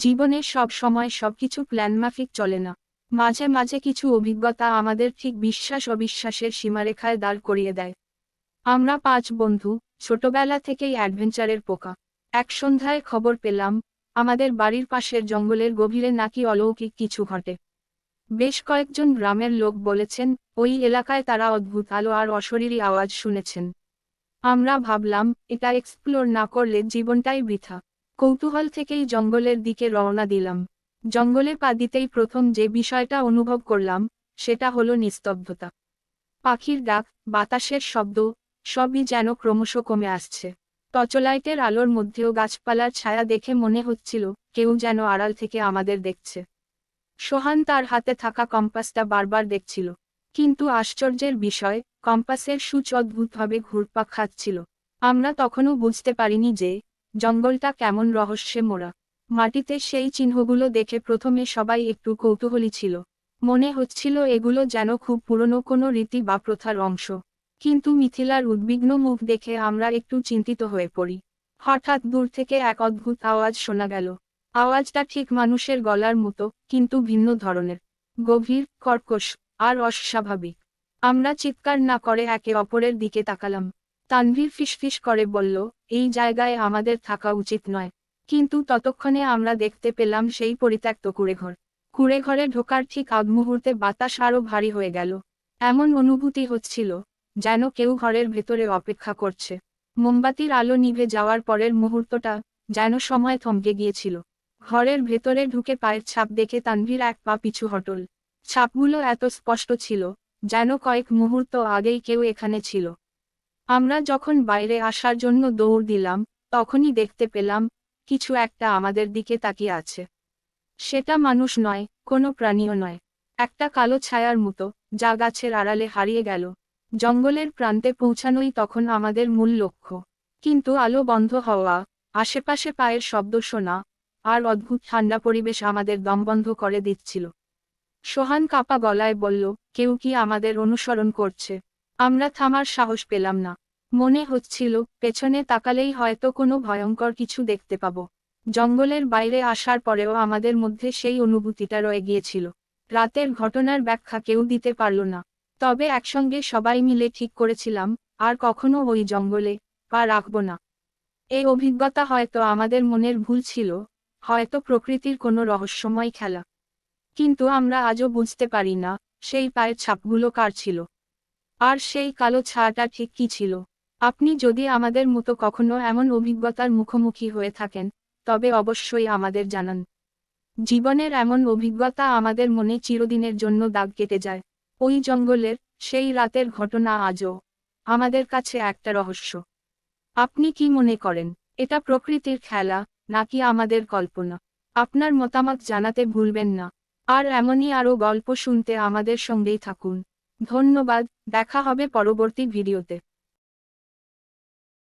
জীবনে সব সময় সবকিছু প্ল্যানমাফিক চলে না। মাঝে মাঝে কিছু অভিজ্ঞতা আমাদের ঠিক বিশ্বাস অবিশ্বাসের সীমারেখায় দাঁড় করিয়ে দেয়। আমরা পাঁচ বন্ধু, ছোটবেলা থেকেই অ্যাডভেঞ্চারের পোকা। এক সন্ধ্যায় খবর পেলাম, আমাদের বাড়ির পাশের জঙ্গলের গভীরে নাকি অলৌকিক কিছু ঘটে। বেশ কয়েকজন গ্রামের লোক বলেছেন, ওই এলাকায় তারা অদ্ভুত আলো আর অশরীরী আওয়াজ শুনেছেন। আমরা ভাবলাম, এটা এক্সপ্লোর না করলে জীবনটাই বৃথা। কৌতূহল থেকেই জঙ্গলের দিকে রওনা দিলাম। জঙ্গলে পা দিতেই প্রথম যে বিষয়টা অনুভব করলাম, সেটা হলো নিস্তব্ধতা। পাখির ডাক, বাতাসের শব্দ, সবই যেন ক্রমশ কমে আসছে। টর্চলাইটের আলোর মধ্যেও গাছপালার ছায়া দেখে মনে হচ্ছিল, কেউ যেন আড়াল থেকে আমাদের দেখছে। সোহান তার হাতে থাকা কম্পাসটা বারবার দেখছিল। কিন্তু আশ্চর্যের বিষয়, কম্পাসের সূচ অদ্ভুতভাবে ঘুরপাক খাচ্ছিল। আমরা তখনও বুঝতে পারিনি যে জঙ্গলটা কেমন রহস্যে মোড়া মাটিতে সেই চিহ্নগুলো দেখে প্রথমে সবাই একটু কৌতূহলী ছিল। মনে হচ্ছিল এগুলো যেন খুব পুরনো কোনো রীতি বা প্রথার অংশ। কিন্তু মিথিলার উদ্বিগ্ন মুখ দেখে আমরা একটু চিন্তিত হয়ে পড়ি। হঠাৎ দূর থেকে এক অদ্ভুত আওয়াজ শোনা গেল। আওয়াজটা ঠিক মানুষের গলার মতো, কিন্তু ভিন্ন ধরনের। গভীর, কর্কশ, আর অস্বাভাবিক। আমরা চিৎকার না করে একে অপরের দিকে তাকালাম। তানভীর ফিসফিস করে বলল, এই জায়গায় আমাদের থাকা উচিত নয়। কিন্তু ততক্ষণে আমরা দেখতে পেলাম সেই পরিত্যক্ত কুড়েঘর। কুড়েঘরে ঢোকার ঠিক আগ মুহূর্তে বাতাস আরও ভারী হয়ে গেল। এমন অনুভূতি হচ্ছিল, যেন কেউ ঘরের ভেতরে অপেক্ষা করছে। মোমবাতির আলো নিভে যাওয়ার পরের মুহূর্তটা যেন সময় থমকে গিয়েছিল। ঘরের ভেতরে ঢুকে পায়ের ছাপ দেখে তানভীর এক পা পিছু হটল। ছাপগুলো এত স্পষ্ট ছিল, যেন কয়েক মুহূর্ত আগেই কেউ এখানে ছিল। আমরা যখন বাইরে আসার জন্য দৌড় দিলাম, তখনই দেখতে পেলাম, কিছু একটা আমাদের দিকে তাকিয়ে আছে। সেটা মানুষ নয়, কোনো প্রাণীও নয়। একটা কালো ছায়ার মতো, যা গাছের আড়ালে হারিয়ে গেল। জঙ্গলের প্রান্তে পৌঁছানোই তখন আমাদের মূল লক্ষ্য। কিন্তু আলো বন্ধ হওয়া, আশেপাশে পায়ের শব্দ শোনা, আর অদ্ভুত ঠান্ডা পরিবেশ আমাদের দমবন্ধ করে দিচ্ছিল। সোহান কাপা গলায় বলল, কেউ কি আমাদের অনুসরণ করছে? আমরা থামার সাহস পেলাম না। মনে হচ্ছিল, পেছনে তাকালেই হয়তো কোনো ভয়ঙ্কর কিছু দেখতে পাব। জঙ্গলের বাইরে আসার পরেও আমাদের মধ্যে সেই অনুভূতিটা রয়ে গিয়েছিল। রাতের ঘটনার ব্যাখ্যা কেউ দিতে পারল না। তবে একসঙ্গে সবাই মিলে ঠিক করেছিলাম, আর কখনো ওই জঙ্গলে পা রাখব না। এই অভিজ্ঞতা হয়তো আমাদের মনের ভুল ছিল, হয়তো প্রকৃতির কোনো রহস্যময় খেলা। কিন্তু আমরা আজও বুঝতে পারি না, সেই পায়ের ছাপগুলো কার ছিল। আর সেই কালো ছায়াটা ঠিক কি ছিল? আপনি যদি আমাদের মতো কখনো এমন অভিজ্ঞতার মুখোমুখি হয়ে থাকেন, তবে অবশ্যই আমাদের জানান। জীবনের এমন অভিজ্ঞতা আমাদের মনে চিরদিনের জন্য দাগ কেটে যায়। ওই জঙ্গলের, সেই রাতের ঘটনা আজও আমাদের কাছে একটা রহস্য। আপনি কি মনে করেন, এটা প্রকৃতির খেলা, নাকি আমাদের কল্পনা? আপনার মতামত জানাতে ভুলবেন না। আর এমনই আরও গল্প শুনতে আমাদের সঙ্গেই থাকুন। ধন্যবাদ দেখা হবে পরবর্তী ভিডিওতে।